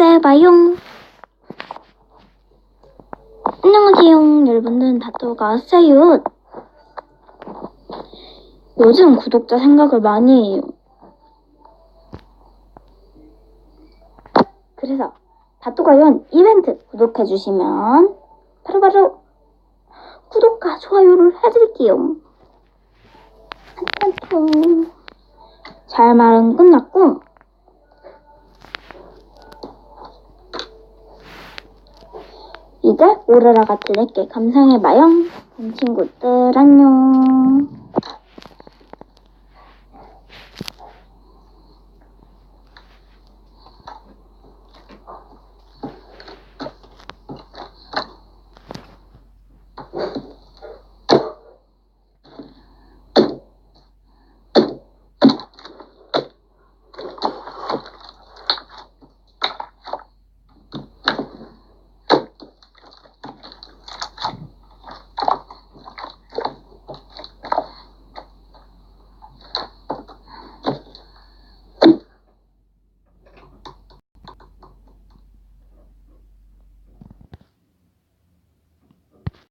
유튜브에 봐용. 안녕하세요. 여러분들은 다토가 왔어요. 요즘 구독자 생각을 많이 해요. 그래서 다토가연 이벤트 구독해주시면 바로바로 구독과 좋아요를 해드릴게요. 한탄통. 잘 말은 끝났고 명절 오로라가 들을게. 감상해봐요. 친구들 안녕.